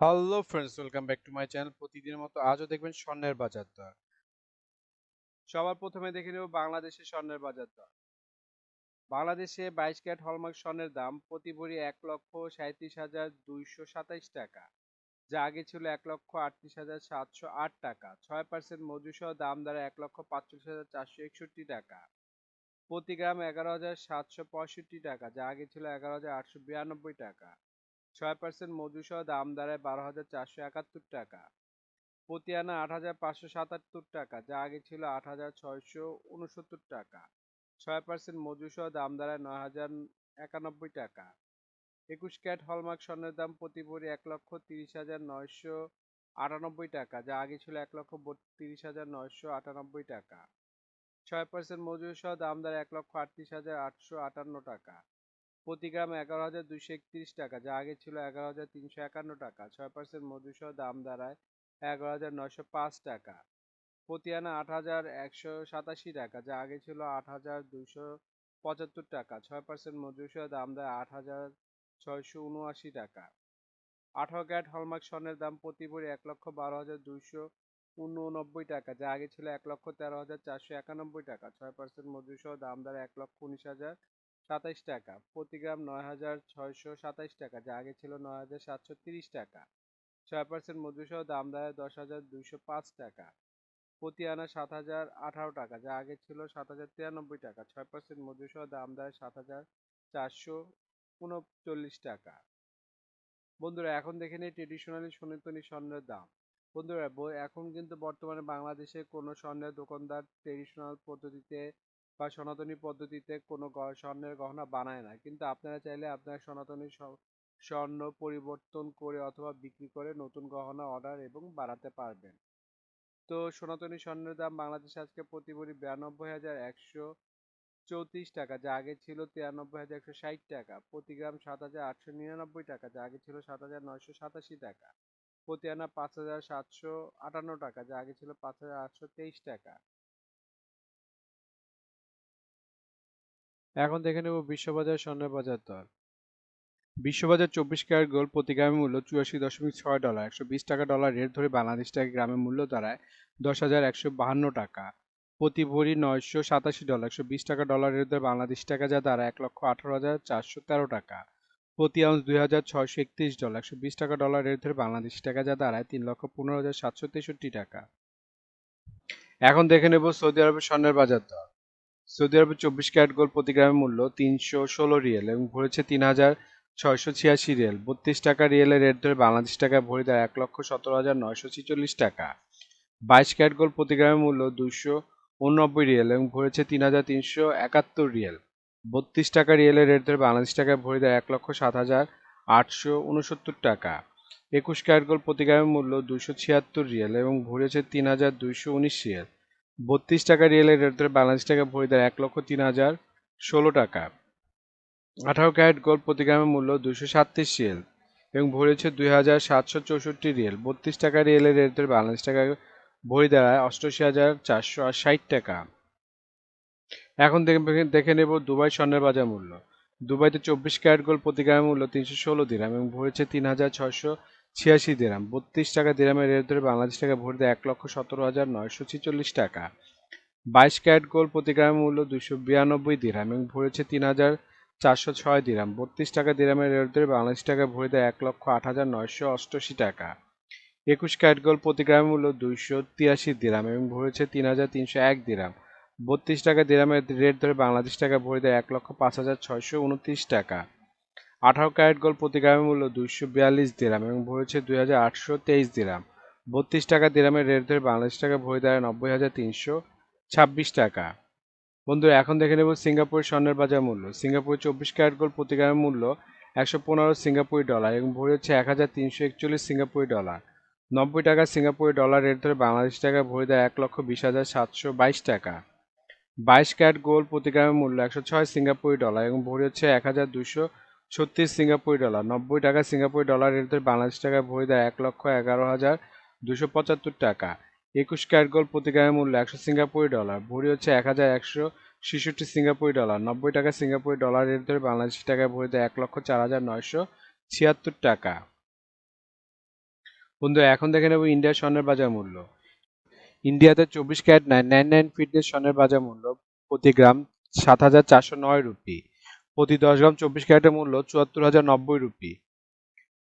Hello friends welcome back to my channel প্রতিদিনের মতো আজও দেখবেন স্বর্ণের বাজার দর। সবার প্রথমে দেখে নেব বাংলাদেশের স্বর্ণের বাজার দর। বাংলাদেশে বাইশ ক্যারেট হলমার্ক স্বর্ণের দাম প্রতি ভরি এক লক্ষ সাঁত্রিশ হাজার দুইশো সাতাইশ টাকা, যা আগে ছিল এক লক্ষ আটত্রিশ হাজার সাতশো আট টাকা। ছয় পার্সেন্ট মজুসহ দাম দ্বারা এক লক্ষ পাঁচচল্লিশ হাজার চারশো একষট্টি টাকা। প্রতি গ্রাম এগারো হাজার সাতশো পঁয়ষট্টি টাকা, যা আগে ছিল এগারো হাজার আটশো বিরানব্বই টাকা। ছয় পার্সেন্ট মজুসহ দাম দাঁড়ায় বারো হাজার চারশো একাত্তর টাকা। প্রতি আনা আট হাজার পাঁচশো সাতাত্তর টাকা, যা আগে ছিল আট হাজার ছয়শো উনসত্তর টাকা। ছয় পার্সেন্ট মজুসহ দাম দাঁড়ায় নয় হাজার একানব্বই টাকা। একুশ ক্যাট হলমার্ক স্বর্ণের দাম প্রতি ভরি এক লক্ষ তিরিশ হাজার নয়শো আটানব্বই টাকা, যা আগে ছিল এক লক্ষ বত্রিশ হাজার নয়শো আটানব্বই টাকা। ছয় পার্সেন্ট মজুরি সহ দাম দাঁড়ায় এক লক্ষ আটত্রিশ হাজার আটশো আটান্ন টাকা। প্রতি গ্রাম এগারো হাজার দুইশো একত্রিশ টাকা, যা আগে ছিল এগারো হাজার তিনশো একান্ন টাকা। ছয় পার্সেন্ট মজুরি সহ দাম দাঁড়ায় এগারো হাজার নয়শো পাঁচ টাকা। প্রতি আনা আট হাজার একশো সাতাশি টাকা, যা আগে ছিল আট হাজার দুইশো পঁচাত্তর টাকা। ছয় পার্সেন্ট মজুরি সহ দাম দেয় আট হাজার ছয়শো উনআশি টাকা। আঠারো ক্যারেট হলমার্ক স্বর্ণের দাম প্রতি ভরি এক লক্ষ বারো হাজার দুইশো উননব্বই টাকা, যা আগে ছিল এক লক্ষ তেরো হাজার চারশো একানব্বই টাকা। ছয় পার্সেন্ট মজুরি সহ দাম দ্বারা এক লক্ষ উনিশ হাজার সাতাইশ টাকা। প্রতি গ্রাম নয় হাজার ছয়শো সাতাইশ টাকা, যা আগে ছিল নয় হাজার সাতশো তিরিশ টাকা। ছয় পার্সেন্ট মজুরি সহ দাম দাঁড়ায় দশ হাজার দুইশো পাঁচ টাকা। প্রতি আনা সাত হাজার আঠারো টাকা, যা আগে ছিল সাত হাজার তিরানব্বই টাকা। ছয় পার্সেন্ট মজুরি সহ দাম দাঁড়ায় সাত হাজার চারশো উনচল্লিশ টাকা। বন্ধুরা, এখন দেখে নিই ট্রেডিশনালি সনাতনী স্বর্ণের দাম। বন্ধুরা এখন কিন্তু বর্তমানে বাংলাদেশে কোনো স্বর্ণের দোকানদার ট্রেডিশনাল পদ্ধতিতে বা সনাতনী পদ্ধতিতে কোনো স্বর্ণের গহনা বানায় না। কিন্তু আপনারা চাইলে আপনার সনাতনী স্বর্ণ পরিবর্তন করে অথবা বিক্রি করে নতুন গহনা অর্ডার এবং বাড়াতে পারবেন। তো সনাতনী স্বর্ণের দাম বাংলাদেশে আজকে প্রতি ভরি বিরানব্বই হাজার একশো চৌত্রিশ টাকা, যা আগে ছিল তিরানব্বই হাজার একশো ষাট টাকা। প্রতি গ্রাম সাত হাজার আটশো নিরানব্বই টাকা, যা আগে ছিল সাত হাজার নয়শো সাতাশি টাকা। প্রতি আনা পাঁচ হাজার সাতশো আটান্ন টাকা, যা আগে ছিল পাঁচ হাজার আটশো তেইশ টাকা। এখন দেখে নেব বিশ্ববাজার স্বর্ণের বাজার দর। বিশ্ববাজার চব্বিশ ক্যারেট গোল্ড প্রতি গ্রামের মূল্য চুরাশি দশমিক ছয় ডলার, একশো বিশ টাকা ডলার রেট ধরে বাংলাদেশ টাকা গ্রামের মূল্য দাঁড়ায় দশ হাজার একশো বাহান্ন টাকা। প্রতি ভরি নয়শো সাতাশি ডলার, একশো বিশ টাকা ডলার রেট ধরে বাংলাদেশ টাকা যা দাঁড়ায় এক লক্ষ আঠারো হাজার চারশো তেরো টাকা। প্রতি আউন্স দুই হাজার ছয়শো একত্রিশ ডলার, একশো বিশ টাকা ডলার রেট ধরে বাংলাদেশ টাকা যা দাঁড়ায় তিন লক্ষ পনেরো হাজার সাতশো তেষট্টি টাকা। এখন দেখে নেব সৌদি আরবের স্বর্ণের বাজার দর। সৌদি আরবের চব্বিশ ক্যারেট গোল্ড প্রতি গ্রামের মূল্য তিনশো ষোলো রিয়েল এবং ভরেছে তিন হাজার ছয়শো ছিয়াশি রিয়েল। বত্রিশ টাকা রিয়েলের রেট ধরে বাংলাদেশ টাকায় ভরে দেয় এক লক্ষ সতেরো হাজার নয়শো ছিচল্লিশ টাকা। বাইশ ক্যারেট গোল্ড প্রতি গ্রামের মূল্য দুশো উননব্বই রিয়েল এবং ভরেছে তিন হাজার তিনশো একাত্তর রিয়েল। বত্রিশ টাকা রিয়েলের রেট ধরে বাংলাদেশ টাকায় ভরে দেয় এক লক্ষ সাত হাজার আটশো উনসত্তর টাকা। একুশ ক্যারেট গোল্ড প্রতি গ্রামের মূল্য দুশো ছিয়াত্তর রিয়েল এবং ভরেছে তিন হাজার দুইশো উনিশ রিয়েল। বত্রিশ টাকা রিয়েলের রেট বাংলাদেশ টাকায় ভরে দেয় এক লক্ষ তিন হাজার ষোলো টাকা। আঠারো ক্যারেট গোল্ড প্রতি গ্রামের মূল্য দুশো সাতত্রিশ রিয়েল এবং ভরেছে দুই হাজার সাতশো চৌষট্টি রিয়েল বত্রিশ টাকা রিয়েলের রেট ধরে বাংলাদেশ টাকায় ভরি দাঁড়ায় অষ্টআশি হাজার চারশো ষাট টাকা। এখন দেখে নেব দুবাই স্বর্ণের বাজার মূল্য। দুবাইতে চব্বিশ ক্যারেট গোল্ড প্রতি গ্রামের মূল্য তিনশো ষোলো দিরাম এবং ভরেছে তিন হাজার ছয়শো ছিয়াশি দিরাম। বত্রিশ টাকা দিরামের রেট ধরে বাংলাদেশ টাকা ভরে দেয় এক লক্ষ সতেরো হাজার নয়শো ছিচল্লিশ টাকা। বাইশ ক্যারেট গোল্ড প্রতি গ্রামের মূল্য দুশো বিরানব্বই দিরাম এবং ভরেছে তিন হাজার চারশো ছয় দিরাম। বত্রিশ টাকা দিরামের রেট ধরে বাংলাদেশ টাকা ভরে দেয় এক লক্ষ আট হাজার নয়শো অষ্টআশি টাকা। একুশ ক্যারেট গোল্ড প্রতি গ্রামের মূল্য দুইশো তিরাশি দিরাম এবং ভরেছে তিন হাজার তিনশো এক দিরাম। বত্রিশ টাকা দিরামের রেট ধরে বাংলাদেশ টাকা ভরে দেয় এক লক্ষ পাঁচ হাজার ছয়শো উনত্রিশ টাকা। আঠারো ক্যারেট গোল্ড প্রতি গ্রামের মূল্য দুইশো বিয়াল্লিশ দিরাম এবং ভরেছে দুই হাজার আটশো তেইশ দিরাম। বত্রিশ টাকা দিরামের রেট ধরে বাংলাদেশ টাকা ভরে দেয় নব্বই হাজার তিনশো ছাব্বিশ টাকা। বন্ধুরা, এখন দেখে নেব সিঙ্গাপুরের স্বর্ণের বাজার মূল্য। সিঙ্গাপুরের চব্বিশ ক্যারেট গোল্ড প্রতি মূল্য একশো পনেরো সিঙ্গাপুরি ডলার এবং ভরে হচ্ছে এক হাজার তিনশো একচল্লিশ সিঙ্গাপুরি ডলার। নব্বই টাকা সিঙ্গাপুরি ডলার রেট ধরে বাংলাদেশ টাকা ভরে দেয় এক লক্ষ বিশ হাজার সাতশো বাইশ টাকা। বাইশ ক্যারেট গোল্ড প্রতি গ্রামের মূল্য একশো ছয় সিঙ্গাপুরি ডলার এবং ভরে হচ্ছে এক হাজার দুশো ছত্রিশ সিঙ্গাপুরি ডলার, নব্বই টাকা সিঙ্গাপুরি ডলার ধরে বাংলাদেশ টাকা ভরে দেয় এক লক্ষ এগারো হাজার দুশো পঁচাত্তর টাকা। একুশ ক্যারেট গোল্ড প্রতি গ্রামের মূল্য একশো সিঙ্গাপুরি ডলার, ভরি হচ্ছে এক হাজার একশো ছেষট্টি সিঙ্গাপুরি ডলার, নব্বই টাকা সিঙ্গাপুরি ডলার রেট ধরে বাংলাদেশ টাকায় ভরে দেয় এক লক্ষ চার হাজার নয়শো ছিয়াত্তর টাকা। বন্ধুরা এখন দেখে নেব ইন্ডিয়ার স্বর্ণের বাজার মূল্য। ইন্ডিয়াতে চব্বিশ carat nine nine nine fitness স্বর্ণের বাজার মূল্য প্রতি গ্রাম সাত হাজার চারশো নয় রুপি। প্রতি দশ গ্রাম চব্বিশ ক্যারেটের মূল্য চুয়াত্তর হাজার নব্বই রুপি।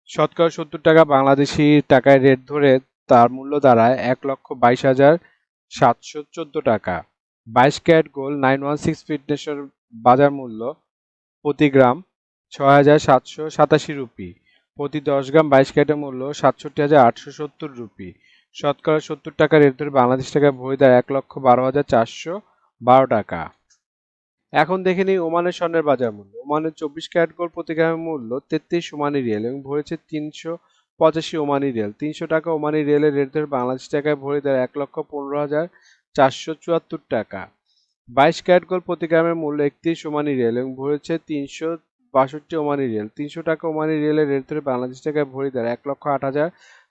শতকরা সত্তর টাকা বাংলাদেশি টাকায় রেট ধরে তার মূল্য দাঁড়ায় এক লক্ষ বাইশ হাজার সাতশো চোদ্দ টাকা। বাইশ carat gold nine one six ফিটনেসের বাজার মূল্য প্রতি গ্রাম ছয় হাজার সাতশো সাতাশি রুপি। প্রতি দশ গ্রাম বাইশ ক্যারেটের মূল্য সাতষট্টি হাজার আটশো সত্তর রুপি। শতকরা সত্তর টাকা রেট ধরে বাংলাদেশ টাকায় ভরি দেয় এক লক্ষ বারো হাজার চারশো বারো টাকা। এখন দেখে নিই ওমানের স্বর্ণের বাজার মূল্য। ওমানের চব্বিশ ক্যারেট গোল্ড প্রতি গ্রামের মূল্য তেত্রিশ ওমানি রিয়েল এবং ভরেছে তিনশো পঁচাশি ওমানি রিয়েল। তিনশো টাকা ওমানি রিয়েলের রেট ধরে বাংলাদেশ টাকায় ভরে দেয় এক লক্ষ পনেরো হাজার চারশো চুয়াত্তর টাকা। বাইশ ক্যারেট গোল্ড প্রতি গ্রামের মূল্য একত্রিশ ওমানি রিয়েল এবং ভরেছে তিনশো বাষট্টি ওমানি রিয়েল। তিনশো টাকা ওমানি রিয়েলের রেট ধরে বাংলাদেশ টাকায় ভরে দেয় এক লক্ষ আট হাজার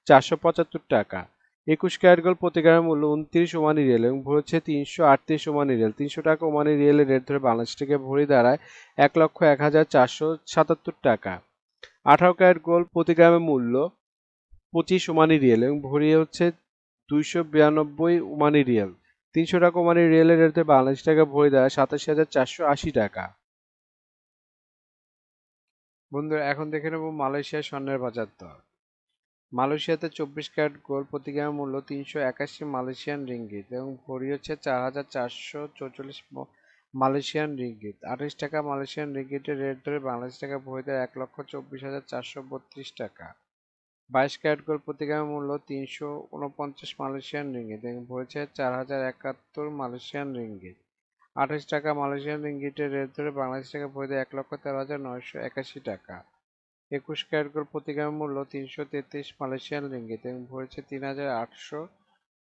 চারশো পঁচাত্তর টাকা। একুশ ক্যারেট গোল্ড প্রতি গ্রামের মূল্য উনত্রিশ ওমানি রিয়েল এবং ভরেছে তিনশো আটত্রিশ ওমানি রিয়েল। তিনশো টাকা ওমানি রিয়েলের রেট ধরে বাংলাদেশ থেকে ভরি দাঁড়ায় এক লক্ষ এক হাজার চারশো সাতাত্তর টাকা। আঠারো ক্যারেট গোল্ড প্রতি গ্রামের মূল্য পঁচিশ ওমানি রিয়েল এবং ভরি হচ্ছে দুইশো বিরানব্বই ওমানি রিয়েল। তিনশো টাকা ওমানি রিয়েলের রেট ধরে বাংলাদেশ টাকা ভরি দাঁড়ায় সাতাশি হাজার চারশো আশি টাকা। বন্ধুরা, এখন দেখে নেব মালয়েশিয়ার স্বর্ণের বাজার দর। মালয়েশিয়াতে চব্বিশ ক্যারেট গোল্ড প্রতি মূল্য তিনশো একাশি মালয়েশিয়ান রিঙ্গিত এবং ভরি হচ্ছে চার হাজার চারশো চৌচল্লিশ মালয়েশিয়ান রিঙ্গিত। আঠাশ টাকা মালয়েশিয়ান রিঙ্গিতের রেট ধরে বাংলাদেশ টাকা ভরি দেয় এক লক্ষ চব্বিশ হাজার চারশো বত্রিশ টাকা। বাইশ ক্যারেট গোল্ড প্রতি মূল্য তিনশো উনপঞ্চাশ মালয়েশিয়ান রিঙ্গিত এবং ভরেছে চার হাজার একাত্তর মালয়েশিয়ান রিঙ্গিত। আঠাশ টাকা মালয়েশিয়ান রিঙ্গিতের রেট ধরে বাংলাদেশ টাকা ভরি দেয় এক লক্ষ তেরো হাজার নয়শো একাশি টাকা। একুশ ক্যারেট গোল্ড প্রতি মূল্য তিনশো তেত্রিশ মালয়েশিয়ান রিঙ্গিত এবং ভরেছে তিন হাজার আটশো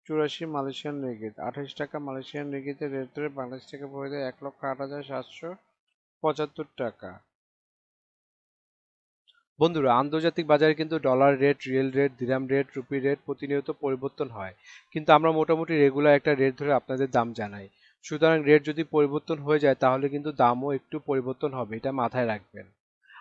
চুরাশি মালয়েশিয়ান রিঙ্গিত। আঠাশ টাকা মালয়েশিয়ান রিঙ্গিতের রেট ধরে বাংলাদেশ টাকা ভরে দেয় এক লক্ষ আট হাজার সাতশো পঁচাত্তর টাকা। বন্ধুরা, আন্তর্জাতিক বাজারে কিন্তু dollar rate riyal rate dirham rate rupee rate প্রতিনিয়ত পরিবর্তন হয়। কিন্তু আমরা মোটামুটি রেগুলার একটা রেট ধরে আপনাদের দাম জানাই। সুতরাং রেট যদি পরিবর্তন হয়ে যায়, তাহলে কিন্তু দামও একটু পরিবর্তন হবে, এটা মাথায় রাখবেন।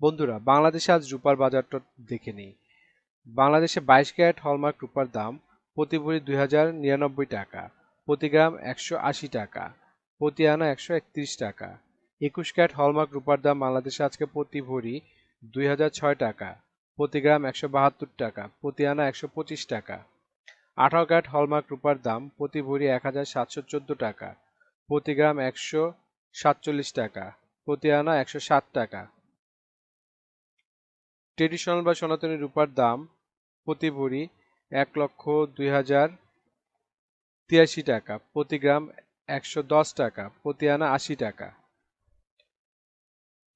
বন্ধুরা, বাংলাদেশে আজ রূপার বাজারটা দেখে নিই। বাংলাদেশে বাইশ ক্যারেট হলমার্ক রূপার দাম প্রতি ভরি দুই হাজার নিরানব্বই টাকা, প্রতি গ্রাম একশো আশি টাকা, প্রতি আনা একশো একত্রিশ টাকা। একুশ ক্যারেট হলমার্ক রূপার দাম বাংলাদেশে আজকে প্রতি ভরি দুই হাজার ছয় টাকা, প্রতি গ্রাম একশো বাহাত্তর টাকা, প্রতি আনা একশো পঁচিশ টাকা। আঠারো ক্যারেট হলমার্ক রূপার দাম প্রতি ভরি এক হাজার সাতশো চোদ্দ টাকা, প্রতি গ্রাম একশো সাতচল্লিশ টাকা, প্রতি আনা একশো ষাট টাকা। ট্রেডিশনাল বা সনাতনী রূপার দাম প্রতি ভরি এক লক্ষ দুই হাজার তিরাশি টাকা, প্রতি গ্রাম একশো দশ টাকা, প্রতি আনা আশি টাকা।